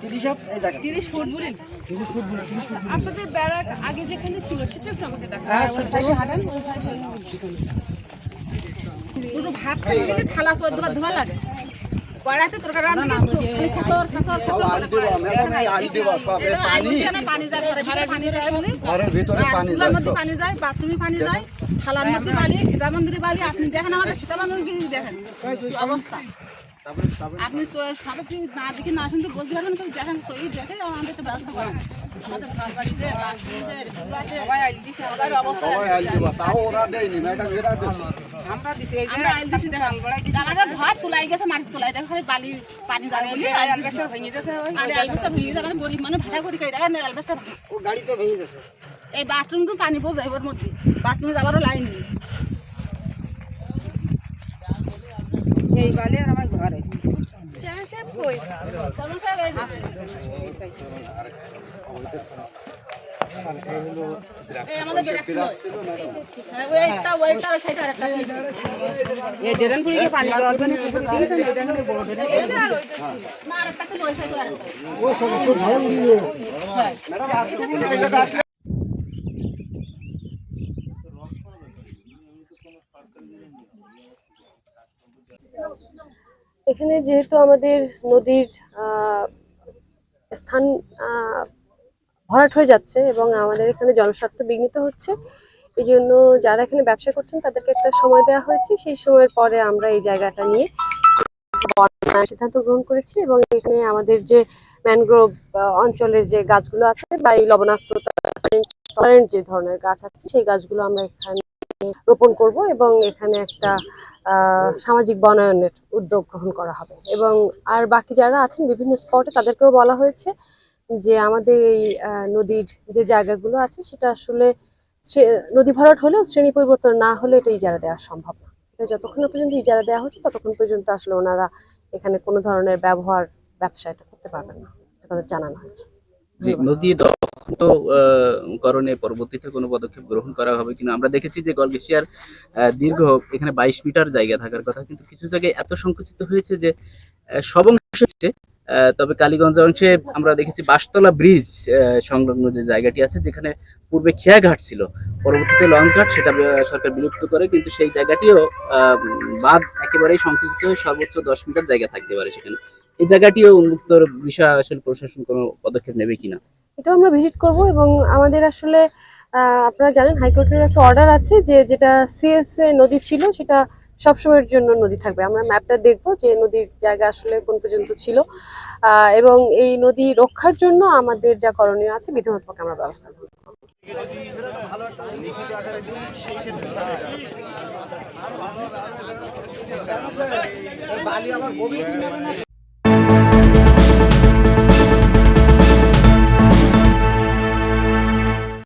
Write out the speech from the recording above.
তিরিশ হাত? এই দেখ। তিরিশ ফুট বুড়ি তিরিশ ফুট বলে তিরিশ ফুট আপনাদের ব্যারাক আগে যেখানে ছিল সেটা একটু আমাকে দেখা হ্যাঁ পুরো ভাত খেতে গেলে থালা ধোয়া লাগে? কড়াইতে তরকারি রান্না খালি খেতর খেতর খেতর পানি। যায় ঘরে ঘরে পানি যায় বলি ঘরের ভিতরে পানি যায় মধ্যে পানি যায় বাথরুমে পানি যায় থালার মধ্যে বালি সীতা মন্দিরে বালি আপনি দেখেন আমাদের সীতা মন্দির দেখেন? অবস্থা? আপনি কি না দেখি না শুনতে বলতে পারবেন কিন্তু দেখেন তো এই দেখে আমাদের তো ব্যবস্থা করেন আমাদের ঘর বাড়িতে বাথরুমে চুলাতে সবার অবস্থা সবাই আইল দিবা তাও ওরা দেয়নি ম্যাডাম এরা দিয়েছে আমরা আইল দিছি দেখেন আমাদের ঘর তুলাই গেছে মাটি তুলাই দেখে খালি বালি পানি যাবে বলে অ্যালবেস্টার ভেঙে গেছে আর ভেঙে যাবে গরিব মানুষ ভাড়া করি খাই দেখেন অ্যালবেস্টার ও গাড়ি তো ভেঙে গেছে এই বাথরুম তো পানি পড়ে যায় ওর মধ্যে। বাথরুমে যাবারও লাইন নেই এই বালি আর আমার ঘরে এই আমাদের বেরাক ছিল। হ্যাঁ, ওইটা, ওইটা, ওই সাইডে আরেকটা ছিল। না, আরেকটা ছিল, ওই সাইডে আরেকটা। ও সব সব ঝাড়া এখানে যেহেতু আমাদের নদীর স্থান ভরাট হয়ে যাচ্ছে এবং আমাদের এখানে জনস্বার্থ বিঘ্নিত হচ্ছে এই জন্য যারা এখানে ব্যবসা করছেন তাদেরকে একটা সময় দেওয়া হয়েছে। সেই সময়ের পরে আমরা এই জায়গাটা নিয়ে সিদ্ধান্ত গ্রহণ করেছি এবং এখানে আমাদের যে ম্যানগ্রোভ অঞ্চলের যে গাছগুলো আছে বা এই tolerant যে ধরনের গাছ আছে, সেই গাছগুলো আমরা এখানে রোপণ করব এবং এখানে একটা সামাজিক বনায়নের উদ্যোগ গ্রহণ করা হবে। এবং আর বাকি যারা আছেন বিভিন্ন স্পটে তাদেরকেও বলা হয়েছে যে আমাদের এই নদীর যে জায়গাগুলো আছে সেটা আসলে নদী ভরাট হলেও শ্রেণি পরিবর্তন না হলে এটা ইজারা দেওয়া সম্ভব না। যতক্ষণ পর্যন্ত ইজারা দেওয়া হচ্ছে ততক্ষণ পর্যন্ত আসলে ওনারা এখানে কোনো ধরনের ব্যবহার ব্যবসা এটা করতে পারবেন না। এটা তাদের জানানো হয়েছে। দখল করণে পরবর্তীতে কোনো পদক্ষেপ গ্রহণ করা হবে কিনা? আমরা দেখেছি যে গলগেশিয়ার দীর্ঘ এখানে বাইশ মিটার জায়গা থাকার কথা, কিন্তু কিছু জায়গায় এত সংকুচিত হয়েছে যে সব অংশ তবে কালীগঞ্জ অংশে আমরা দেখেছি বাসতলা ব্রিজ সংলগ্ন যে জায়গাটি আছে, যেখানে পূর্বে খেয়াঘাট ছিল, পরবর্তীতে লঞ্চঘাট সেটা সরকার বিলুপ্ত করে, কিন্তু সেই জায়গাটিও বাঁধ একেবারেই সংকুচিত হয়ে সর্বোচ্চ দশ মিটার জায়গা থাকতে পারে সেখানে। এই জায়গাটিও উন্মুক্ত বিষয় আসলে প্রশাসন কোনো পদক্ষেপ নেবে কিনা? এটাও আমরা ভিজিট করব এবং আমাদের আসলে আপনারা জানেন হাইকোর্টের একটা অর্ডার আছে যে যেটা সিএসএ নদী ছিল সেটা সবসময়ের জন্য নদী থাকবে। আমরা ম্যাপটা দেখব যে নদীর জায়গা আসলে কোন পর্যন্ত ছিল। এবং এই নদী রক্ষার জন্য আমাদের যা করণীয় আছে বিধিমতক আমরা ব্যবস্থা গভীর